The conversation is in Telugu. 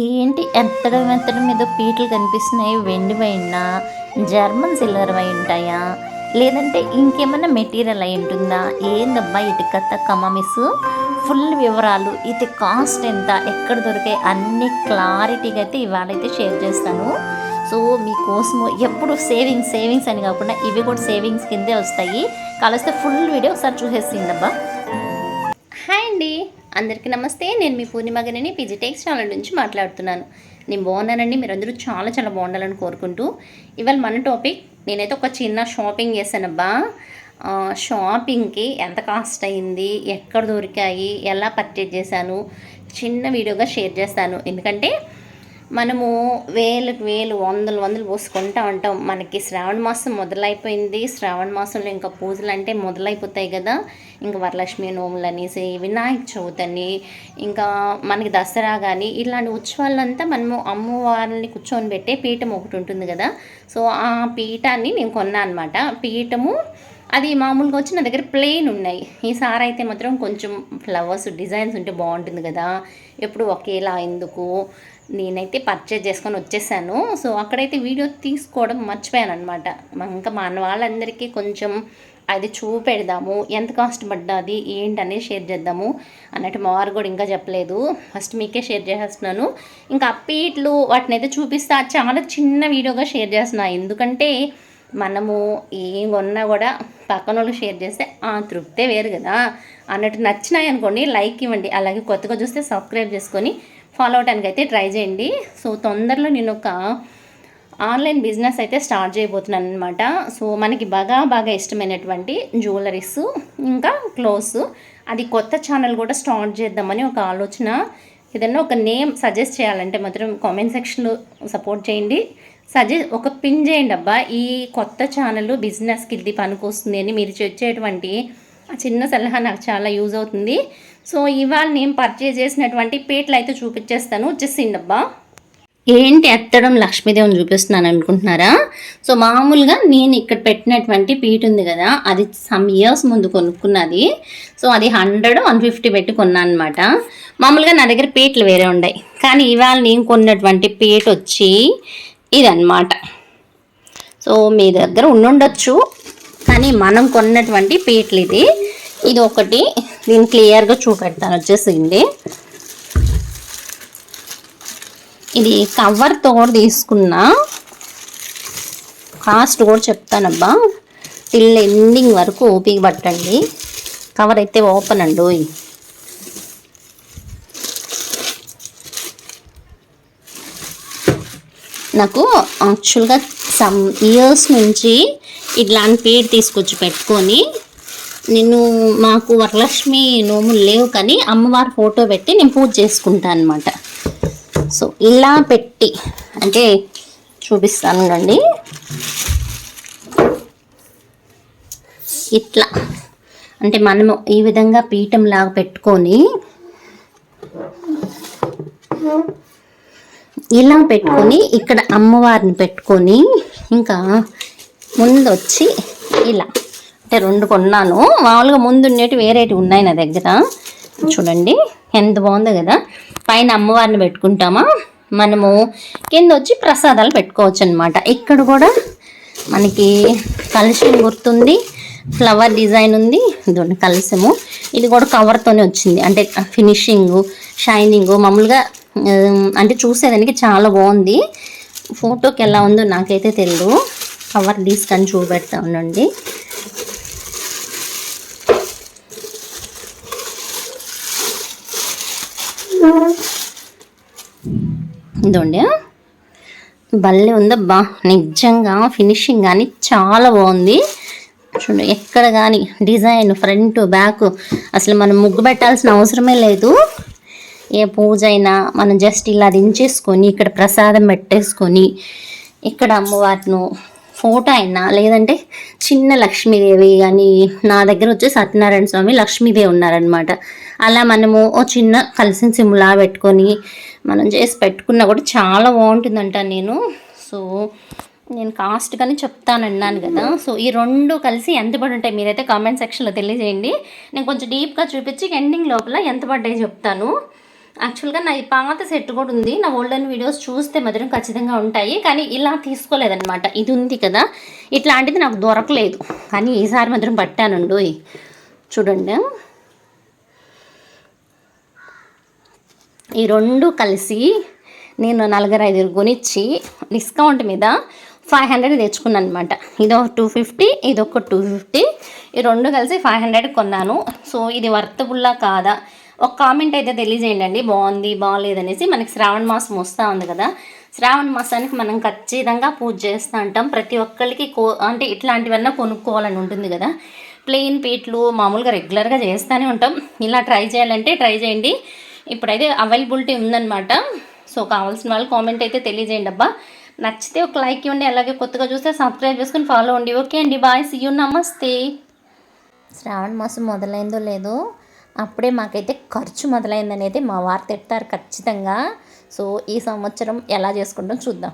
ఏంటి ఎత్తడం ఎత్తడం మీద పీటలు కనిపిస్తున్నాయి? వెండివైనా జర్మన్ సిల్వర్ అయి ఉంటాయా లేదంటే ఇంకేమైనా మెటీరియల్ అయి ఉంటుందా? ఏందబ్బా ఇటు కథ కమామిస్ ఫుల్ వివరాలు ఇది కాస్ట్ ఎంత? ఎక్కడ దొరికాయి అన్ని క్లారిటీగా అయితే ఇవాళైతే షేర్ చేస్తాను. సో మీకోసము ఎప్పుడు సేవింగ్స్ సేవింగ్స్ అని కాకుండా ఇవి కూడా సేవింగ్స్ కిందే వస్తాయి. కలిస్తే ఫుల్ వీడియో ఒకసారి చూసేసిందబ్బా. హాయ్ అండి. అందరికీ నమస్తే. నేను మీ పూర్ణిమ గని పీజీ టెక్స్ ఛానల్ నుంచి మాట్లాడుతున్నాను. నేను బాగున్నానండి. మీరందరూ చాలా చాలా బాగుండాలని కోరుకుంటూ ఇవాళ మన టాపిక్ నేనైతే ఒక చిన్న షాపింగ్ చేశానబ్బా. షాపింగ్కి ఎంత కాస్ట్ అయింది ఎక్కడ దొరికాయి ఎలా పర్చేజ్ చేశాను చిన్న వీడియోగా షేర్ చేస్తాను. ఎందుకంటే మనము వేలకు వేలు వందలు వందలు పోసుకుంటా ఉంటాం. మనకి శ్రావణ మాసం మొదలైపోయింది. శ్రావణ మాసంలో ఇంకా పూజలు అంటే మొదలైపోతాయి కదా. ఇంకా వరలక్ష్మి నోములు అనేసి వినాయక చవితి అని ఇంకా మనకి దసరా కానీ ఇలాంటి ఉత్సవాలంతా మనము అమ్మవారిని కూర్చొని పెట్టే పీఠం ఒకటి ఉంటుంది కదా. సో ఆ పీఠాన్ని నేను కొన్నా అనమాట పీఠము అది మామూలుగా వచ్చి నా దగ్గర ప్లెయిన్ ఉన్నాయి. ఈసారి అయితే మాత్రం కొంచెం ఫ్లవర్స్ డిజైన్స్ ఉంటే బాగుంటుంది కదా. ఎప్పుడు ఒకేలా ఎందుకు? నేనైతే పర్చేజ్ చేసుకొని వచ్చేసాను. సో అక్కడైతే వీడియో తీసుకోవడం మర్చిపోయాను అనమాట ఇంకా మన వాళ్ళందరికీ కొంచెం అది చూపెడదాము ఎంత కాస్ట్ పడ్డది అనేది షేర్ చేద్దాము అన్నట్టు మా వారు కూడా ఇంకా చెప్పలేదు. ఫస్ట్ మీకే షేర్ చేసేస్తున్నాను. ఇంకా అప్పీట్లు వాటిని అయితే చూపిస్తా. చాలా చిన్న వీడియోగా షేర్ చేస్తున్నా. ఎందుకంటే మనము ఏం కొన్నా కూడా పక్కన వాళ్ళు షేర్ చేస్తే ఆ తృప్తే వేరు కదా. అన్నట్టు నచ్చినాయి అనుకోండి లైక్ ఇవ్వండి. అలాగే కొత్తగా చూస్తే సబ్స్క్రైబ్ చేసుకొని ఫాలో అవడానికి అయితే ట్రై చేయండి. సో తొందరలో నేను ఒక ఆన్లైన్ బిజినెస్ అయితే స్టార్ట్ చేయబోతున్నాను అనమాట సో మనకి బాగా బాగా ఇష్టమైనటువంటి జ్యువెలరీస్ ఇంకా క్లోత్స్. అది కొత్త ఛానల్ కూడా స్టార్ట్ చేద్దామని ఒక ఆలోచన. ఏదన్నా ఒక నేమ్ సజెస్ట్ చేయాలంటే మాత్రం కామెంట్ సెక్షన్లో సపోర్ట్ చేయండి. సజెస్ట్ ఒక పిన్ చేయండి అబ్బా. ఈ కొత్త ఛానల్ బిజినెస్కి ఇది పనికొస్తుంది అని మీరు వచ్చేటువంటి ఆ చిన్న సలహా నాకు చాలా యూజ్ అవుతుంది. సో ఇవాళ నేను పర్చేజ్ చేసినటువంటి పేట్లు అయితే చూపించేస్తాను. వచ్చేసింది అబ్బా. ఏంటి ఎత్తడం లక్ష్మీదేవిని చూపిస్తున్నాను అనుకుంటున్నారా? సో మామూలుగా నేను ఇక్కడ పెట్టినటువంటి పీట్ ఉంది కదా అది సమ్ ఇయర్స్ ముందు కొనుక్కున్నది. సో అది హండ్రెడ్ వన్ ఫిఫ్టీ పెట్టి కొన్నాను అనమాట మామూలుగా నా దగ్గర పీటలు వేరే ఉన్నాయి కానీ ఇవాళ నేను కొన్నటువంటి పీట వచ్చి ఇదన్నమాట. సో మీ దగ్గర ఉండుండొచ్చు. కానీ మనం కొన్నటువంటి పీటలు ఇది. ఇది ఒకటి దీన్ని క్లియర్గా చూపెడతాను వచ్చేసింది. ఇది కవర్తో కూడా తీసుకున్నా కాస్ట్ కూడా చెప్తానబ్బా. టిల్ ఎండింగ్ వరకు ఓపిక పట్టండి. కవర్ అయితే ఓపెన్ అండి నాకు యాక్చువల్గా సమ్ ఇయర్స్ నుంచి ఇట్లాంటి పేరు తీసుకొచ్చి పెట్టుకొని నేను మాకు వరలక్ష్మి నోములు లేవు కానీ అమ్మవారి ఫోటో పెట్టి నేను పూజ చేసుకుంటాను అనమాట సో ఇలా పెట్టి అంటే చూపిస్తాను కండి ఇట్లా అంటే మనము ఈ విధంగా పీఠం లాగా పెట్టుకొని ఇలా పెట్టుకొని ఇక్కడ అమ్మవారిని పెట్టుకొని ఇంకా ముందు వచ్చి ఇలా అంటే రెండు కొన్నాను. మామూలుగా ముందు ఉండేవి వేరేటివి ఉన్నాయి నా దగ్గర. చూడండి ఎంత బాగుందో కదా. పైన అమ్మవారిని పెట్టుకుంటామా? మనము కింద వచ్చి ప్రసాదాలు పెట్టుకోవచ్చు అనమాట ఇక్కడ కూడా మనకి కలుషం గుర్తుంది ఫ్లవర్ డిజైన్ ఉంది. ఇదిగోండి కలశము. ఇది కూడా కవర్తోనే వచ్చింది. అంటే ఫినిషింగ్ షైనింగ్ మామూలుగా అంటే చూసేదానికి చాలా బాగుంది. ఫోటోకి ఎలా ఉందో నాకైతే తెలియదు కవర్ తీసుకొని చూపెడతా ఉండండి. ఇదండి భలే ఉందబ్బా. నిజంగా ఫినిషింగ్ కానీ చాలా బాగుంది. చూడండి ఎక్కడ కానీ డిజైన్ ఫ్రంట్ బ్యాక్ అసలు మనం ముగ్గు పెట్టాల్సిన అవసరమే లేదు. ఏ పూజ అయినా మనం జస్ట్ ఇలా దించేసుకొని ఇక్కడ ప్రసాదం పెట్టేసుకొని ఇక్కడ అమ్మవారిను ఫోటో అయినా లేదంటే చిన్న లక్ష్మీదేవి కానీ నా దగ్గర వచ్చి సత్యనారాయణ స్వామి లక్ష్మీదేవి ఉన్నారనమాట అలా మనము ఓ చిన్న కలిసిన సిమ్లా పెట్టుకొని మనం చేసి పెట్టుకున్నా కూడా చాలా బాగుంటుందంట నేను. సో నేను కాస్ట్ కానీ చెప్తానన్నాను కదా. సో ఈ రెండు కలిసి ఎంత పడి ఉంటాయి మీరైతే కామెంట్ సెక్షన్లో తెలియజేయండి. నేను కొంచెం డీప్గా చూపించి ఎండింగ్ లోపల ఎంత పడ్డాయి చెప్తాను. యాక్చువల్గా నా ఈ పాత సెట్ కూడా ఉంది. నా ఓల్డెన్ వీడియోస్ చూస్తే మాత్రం ఖచ్చితంగా ఉంటాయి. కానీ ఇలా తీసుకోలేదన్నమాట. ఇది ఉంది కదా. ఇట్లాంటిది నాకు దొరకలేదు. కానీ ఈసారి మాత్రం పట్టానండు చూడండి. ఈ రెండు కలిసి నేను నలుగురు ఐదుగురు కొనిచ్చి డిస్కౌంట్ మీద ఫైవ్ హండ్రెడ్ తెచ్చుకున్నాను అనమాట ఇది ఒక టూ ఫిఫ్టీ ఇదొక టూ ఫిఫ్టీ ఈ రెండు కలిసి ఫైవ్ హండ్రెడ్ కొన్నాను. సో ఇది వర్తబుల్లా కాదా? ఒక కామెంట్ అయితే తెలియజేయండి బాగుంది బాగాలేదనేసి మనకి శ్రావణ మాసం వస్తూ ఉంది కదా. శ్రావణ మాసానికి మనం ఖచ్చితంగా పూజ చేస్తూ ఉంటాం. ప్రతి ఒక్కరికి కో అంటే ఇట్లాంటివన్నీ కొనుక్కోవాలని ఉంటుంది కదా. ప్లెయిన్ పీట్లు మామూలుగా రెగ్యులర్గా చేస్తూనే ఉంటాం. ఇలా ట్రై చేయాలంటే ట్రై చేయండి. ఇప్పుడైతే అవైలబిలిటీ ఉందన్నమాట. సో కావాల్సిన వాళ్ళు కామెంట్ అయితే తెలియజేయండి అబ్బా. నచ్చితే ఒక లైక్ ఇవ్వండి. అలాగే కొత్తగా చూస్తే సబ్స్క్రైబ్ చేసుకుని ఫాలో అండి ఓకే అండి బాయ్ సీ యూ నమస్తే శ్రావణ మాసం మొదలైందో లేదో అప్పుడే మాకైతే ఖర్చు మొదలైందనేది మా వారు తిడతారు ఖచ్చితంగా. సో ఈ సంవత్సరం ఎలా చేసుకుంటాం చూద్దాం.